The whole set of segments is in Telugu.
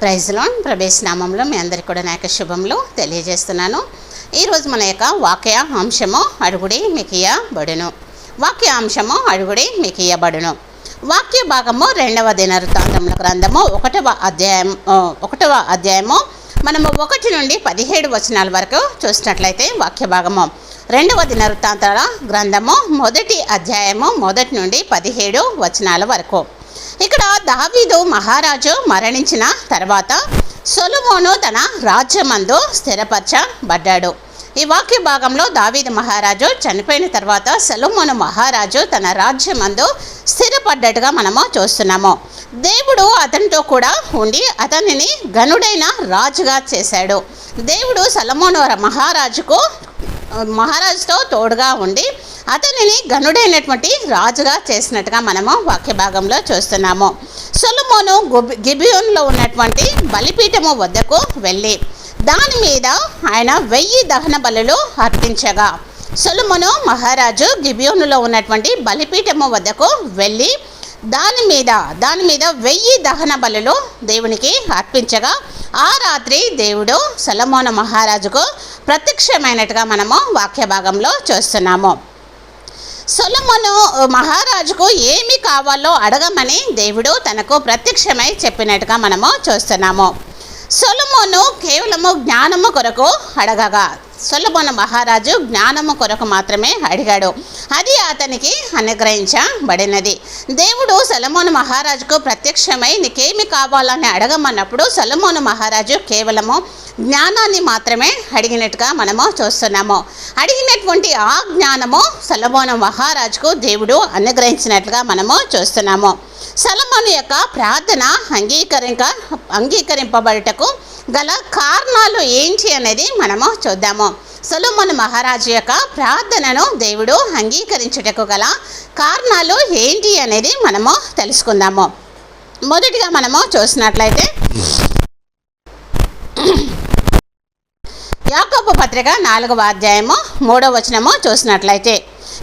ప్రైజ్లోన్. ప్రవేశ నామంలో మీ అందరికీ కూడా నా యొక్క శుభములు తెలియజేస్తున్నాను. ఈరోజు మన యొక్క వాక్య అంశము అడుగుడి మీకు ఇయ్యబడును వాక్య అంశము అడుగుడి మీకు ఇయ్యబడును వాక్య భాగము రెండవ దినవృత్తాంతముల గ్రంథము ఒకటవ అధ్యాయం ఒకటవ అధ్యాయము. మనము ఒకటి నుండి పదిహేడు వచనాల వరకు చూసినట్లయితే వాక్య భాగము. రెండవ దినవృత్తాంతాల గ్రంథము మొదటి అధ్యాయము మొదటి నుండి పదిహేడు వచనాల వరకు. ఇక్కడ దావీదు మహారాజు మరణించిన తర్వాత సొలొమోను తన రాజ్యమందు స్థిరపరచబడ్డాడు. ఈ వాక్య భాగంలో దావీదు మహారాజు చనిపోయిన తర్వాత సొలొమోను మహారాజు తన రాజ్యమందు స్థిరపడ్డట్టుగా మనము చూస్తున్నాము. దేవుడు అతనితో కూడా ఉండి అతనిని గనుడైన రాజుగా చేశాడు. దేవుడు సొలొమోను మహారాజుకు మహారాజుతో తోడుగా ఉండి అతనిని గనుడైనటువంటి రాజుగా చేసినట్టుగా మనము వాక్య భాగంలో చూస్తున్నాము. సొలమోను గిబియోన్లో ఉన్నటువంటి బలిపీఠము వద్దకు వెళ్ళి దాని మీద ఆయన వెయ్యి దహన బలులు అర్పించగా సొలమును మహారాజు గిబియోనులో ఉన్నటువంటి బలిపీఠము వద్దకు వెళ్ళి దాని మీద దాని మీద వెయ్యి దహన బలులు దేవునికి అర్పించగా ఆ రాత్రి దేవుడు సొలమోన మహారాజుకు ప్రత్యక్షమైనట్టుగా మనము వాక్య భాగంలో చూస్తున్నాము. సొలమును మహారాజుకు ఏమి కావాలో అడగమని దేవుడు తనకు ప్రత్యక్షమై చెప్పినట్టుగా మనము చూస్తున్నాము. సొలమును కేవలము జ్ఞానము కొరకు అడగగా. సొలమును మహారాజు జ్ఞానము కొరకు మాత్రమే అడిగాడు. అది అతనికి అనుగ్రహించబడినది. దేవుడు సొలమోను మహారాజుకు ప్రత్యక్షమై నీకేమి కావాలని అడగమన్నప్పుడు సొలమోను మహారాజు కేవలము జ్ఞానాన్ని మాత్రమే అడిగినట్టుగా మనము చూస్తున్నాము. అడిగినటువంటి ఆ జ్ఞానము సలమోన మహారాజుకు దేవుడు అనుగ్రహించినట్లుగా మనము చూస్తున్నాము. సలమోను యొక్క ప్రార్థన అంగీకరింక అంగీకరింపబడుటకు గల కారణాలు ఏంటి అనేది మనము చూద్దాము. సొలొమోను మహారాజు యొక్క ప్రార్థనను దేవుడు అంగీకరించుటకు గల కారణాలు ఏంటి అనేది మనము తెలుసుకుందాము. మొదటిగా మనము చూసినట్లయితే యాకోబు పత్రిక నాలుగవ అధ్యాయము మూడవ వచనము చూసినట్లయితే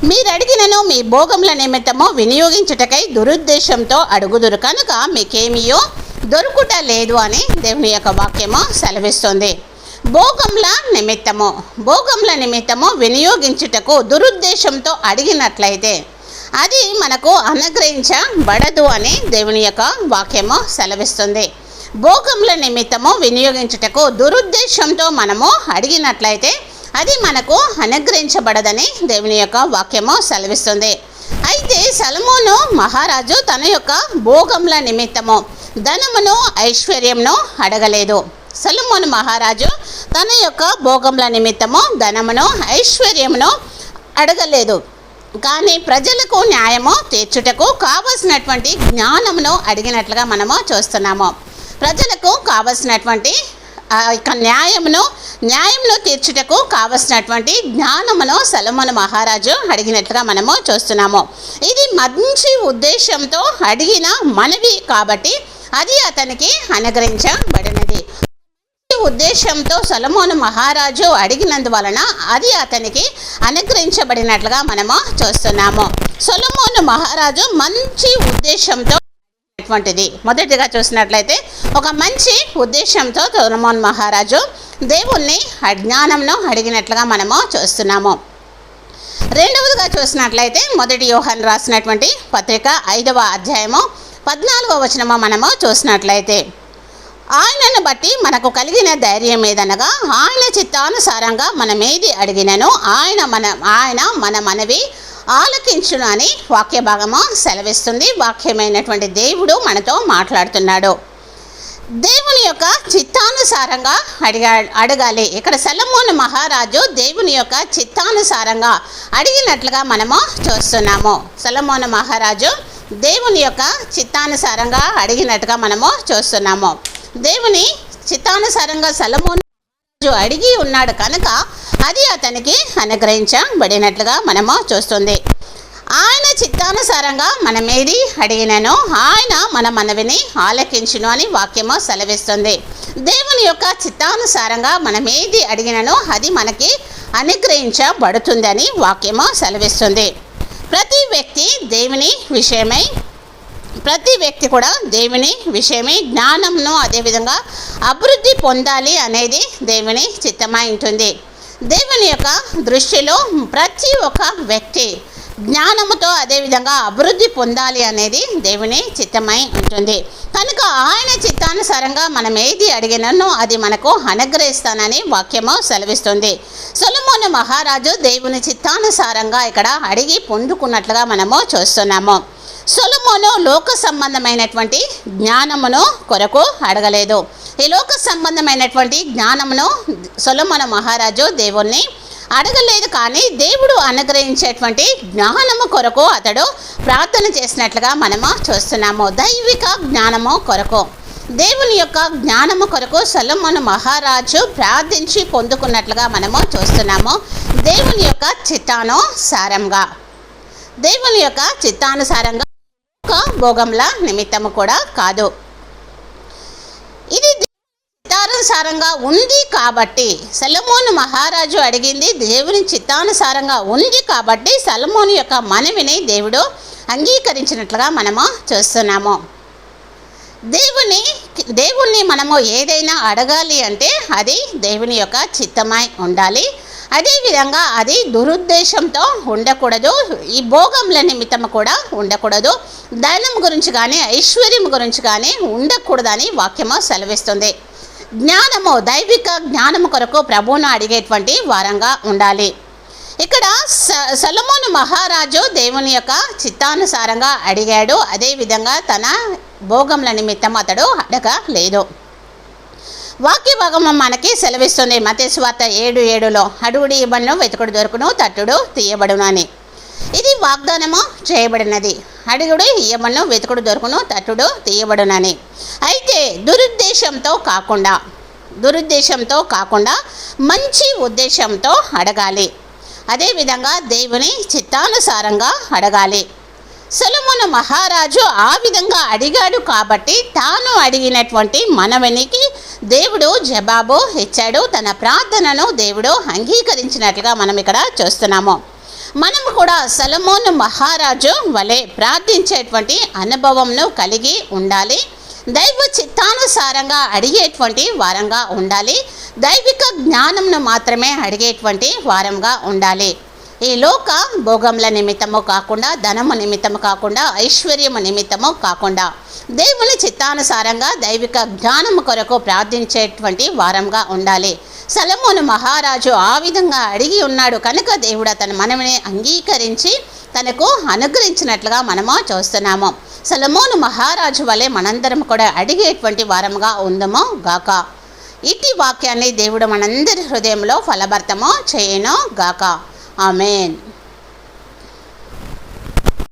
మీరు అడిగినను మీ భోగముల నిమిత్తము వినియోగించుటకై దురుద్దేశంతో అడుగుదురు. కనుక మీకేమియో దొరుకుట లేదు అని దేవుని యొక్క వాక్యము సెలవిస్తుంది. భోగముల నిమిత్తము భోగముల నిమిత్తము వినియోగించుటకు దురుద్దేశంతో అడిగినట్లయితే అది మనకు అనుగ్రహించబడదు అని దేవుని యొక్క వాక్యము సెలవిస్తుంది. భోగముల నిమిత్తము వినియోగించుటకు దురుద్దేశంతో మనము అడిగినట్లయితే అది మనకు అనుగ్రహించబడదని దేవుని యొక్క వాక్యము సెలవిస్తుంది. అయితే సలమోను మహారాజు తన యొక్క భోగముల నిమిత్తము ధనమును ఐశ్వర్యమును అడగలేదు. సలమోను మహారాజు తన యొక్క భోగముల నిమిత్తము ధనమును ఐశ్వర్యమును అడగలేదు. కానీ ప్రజలకు న్యాయము తీర్చుటకు కావలసినటువంటి జ్ఞానమును అడిగినట్లుగా మనము చూస్తున్నాము. ప్రజలకు కావలసినటువంటి యొక్క న్యాయమును న్యాయంలో తీర్చుటకు కావలసినటువంటి జ్ఞానమును సలమన మహారాజు అడిగినట్లుగా మనము చూస్తున్నాము. ఇది మంచి ఉద్దేశంతో అడిగిన మనవి కాబట్టి అది అతనికి అనుగ్రహించబడినది. ఉద్దేశంతో సొలమోను మహారాజు అడిగినందువలన అది అతనికి అనుగ్రహించబడినట్లుగా మనము చూస్తున్నాము. సొలమోను మహారాజు మంచి ఉద్దేశంతో అటువంటిది మొదటిగా చూసినట్లయితే ఒక మంచి ఉద్దేశంతో సొలమోన్ మహారాజు దేవుణ్ణి అజ్ఞానంను అడిగినట్లుగా మనము చూస్తున్నాము. రెండవదిగా చూసినట్లయితే మొదటి యోహాన్ రాసినటువంటి పత్రిక ఐదవ అధ్యాయము పద్నాలుగవ వచనము మనము చూసినట్లయితే ఆయనను బట్టి మనకు కలిగిన ధైర్యం ఏదనగా ఆయన చిత్తానుసారంగా మనమేది అడిగినను ఆయన మన ఆయన మన మనవి ఆలకించును అని వాక్య భాగము సెలవిస్తుంది. వాక్యమైనటువంటి దేవుడు మనతో మాట్లాడుతున్నాడు. దేవుని యొక్క చిత్తానుసారంగా అడిగా అడగాలి. ఇక్కడ సలమోను మహారాజు దేవుని యొక్క చిత్తానుసారంగా అడిగినట్లుగా మనము చూస్తున్నాము. సలమోను మహారాజు దేవుని యొక్క చిత్తానుసారంగా అడిగినట్టుగా మనము చూస్తున్నాము. దేవుని చిత్తానుసారంగా సలమోను అడిగి ఉన్నాడు కనుక అది అతనికి అనుగ్రహించబడినట్లుగా మనము చూస్తుంది. ఆయన చిత్తానుసారంగా మనమేది అడిగినను ఆయన మన మనవిని ఆలకించును అని వాక్యము సెలవిస్తుంది. దేవుని యొక్క చిత్తానుసారంగా మనమేది అడిగినను అది మనకి అనుగ్రహించబడుతుందని వాక్యము సెలవిస్తుంది. ప్రతి వ్యక్తి దేవుని విషయమై ప్రతి వ్యక్తి కూడా దేవుని విషయమే జ్ఞానంను అదేవిధంగా అభివృద్ధి పొందాలి అనేది దేవుని చిత్తమై ఉంటుంది. దేవుని యొక్క దృష్టిలో ప్రతి ఒక్క వ్యక్తి జ్ఞానముతో అదేవిధంగా అభివృద్ధి పొందాలి అనేది దేవుని చిత్తమై ఉంటుంది. కనుక ఆయన చిత్తానుసారంగా మనం ఏది అడిగినను అది మనకు అనుగ్రహిస్తానని వాక్యము సెలవిస్తుంది. సొలమోను మహారాజు దేవుని చిత్తానుసారంగా ఇక్కడ అడిగి పొందుకున్నట్లుగా మనము చూస్తున్నాము. సొలమోను లోక సంబంధమైనటువంటి జ్ఞానమును కొరకు అడగలేదు. ఈ లోక సంబంధమైనటువంటి జ్ఞానమును సొలమోను మహారాజు దేవుణ్ణి అడగలేదు కానీ దేవుడు అనుగ్రహించేటువంటి జ్ఞానము కొరకు అతడు ప్రార్థన చేసినట్లుగా మనము చూస్తున్నాము. దైవిక జ్ఞానము కొరకు. దేవుని యొక్క జ్ఞానము కొరకు సొలమును మహారాజు ప్రార్థించి పొందుకున్నట్లుగా మనము చూస్తున్నాము. దేవుని యొక్క చిత్తాను సారంగా దేవుని యొక్క చిత్తానుసారంగా ఒక భోగంల నిమిత్తము కూడా కాదు. ఇది చిత్తానుసారంగా ఉంది కాబట్టి సలమోను మహారాజు అడిగింది దేవుని చిత్తానుసారంగా ఉంది కాబట్టి సలమోను యొక్క మనవిని దేవుడు అంగీకరించినట్లుగా మనము చూస్తున్నాము. దేవుని దేవుణ్ణి మనము ఏదైనా అడగాలి అంటే అది దేవుని యొక్క చిత్తమై ఉండాలి. అదేవిధంగా అది దురుద్దేశంతో ఉండకూడదు. ఈ భోగంల నిమిత్తం కూడా ఉండకూడదు. ధనం గురించి కానీ ఐశ్వర్యం గురించి కానీ ఉండకూడదని వాక్యము సెలవిస్తుంది. జ్ఞానము దైవిక జ్ఞానము కొరకు ప్రభువును అడిగేటువంటి వారంగా ఉండాలి. ఇక్కడ స సలమోను మహారాజు దేవుని యొక్క చిత్తానుసారంగా అడిగాడు. అదేవిధంగా తన భోగంల నిమిత్తం అతడు అడగలేదు. వాక్య భాగం మనకి సెలవిస్తుంది. మతేశ్వార్త ఏడు ఏడులో అడుగుడి ఇవ్వను వెతుకుడు దొరుకును తట్టుడు తీయబడును అని ఇది వాగ్దానము చేయబడినది. అడుగుడు ఇవ్వను వెతుకుడు దొరుకును తట్టుడు తీయబడునని. అయితే దురుద్దేశంతో కాకుండా దురుద్దేశంతో కాకుండా మంచి ఉద్దేశంతో అడగాలి. అదేవిధంగా దేవుని చిత్తానుసారంగా అడగాలి. సొలమును మహారాజు ఆ విధంగా అడిగాడు కాబట్టి తాను అడిగినటువంటి మనవనికి దేవుడు జవాబు ఇచ్చాడు. తన ప్రార్థనను దేవుడు అంగీకరించినట్లుగా మనం ఇక్కడ చూస్తున్నాము. మనం కూడా సలమోను మహారాజు వలె ప్రార్థించేటువంటి అనుభవంను కలిగి ఉండాలి. దైవ చిత్తానుసారంగా అడిగేటువంటి వారంగా ఉండాలి. దైవిక జ్ఞానంను మాత్రమే అడిగేటువంటి వారంగా ఉండాలి. ఈ లోక భోగముల నిమిత్తము కాకుండా ధనము నిమిత్తము కాకుండా ఐశ్వర్యము నిమిత్తము కాకుండా దేవుని చిత్తానుసారంగా దైవిక జ్ఞానము కొరకు ప్రార్థించేటువంటి వారంగా ఉండాలి. సలమోను మహారాజు ఆ విధంగా అడిగి ఉన్నాడు. కనుక దేవుడు అతని మనవిని అంగీకరించి తనకు అనుగ్రహించినట్లుగా మనము చూస్తున్నాము. సలమోను మహారాజు వలె మనందరం కూడా అడిగేటువంటి వారముగా ఉందమో గాక. ఇటీ వాక్యాన్ని దేవుడు మనందరి హృదయంలో ఫలభర్తమో చేయను గాక. Amen.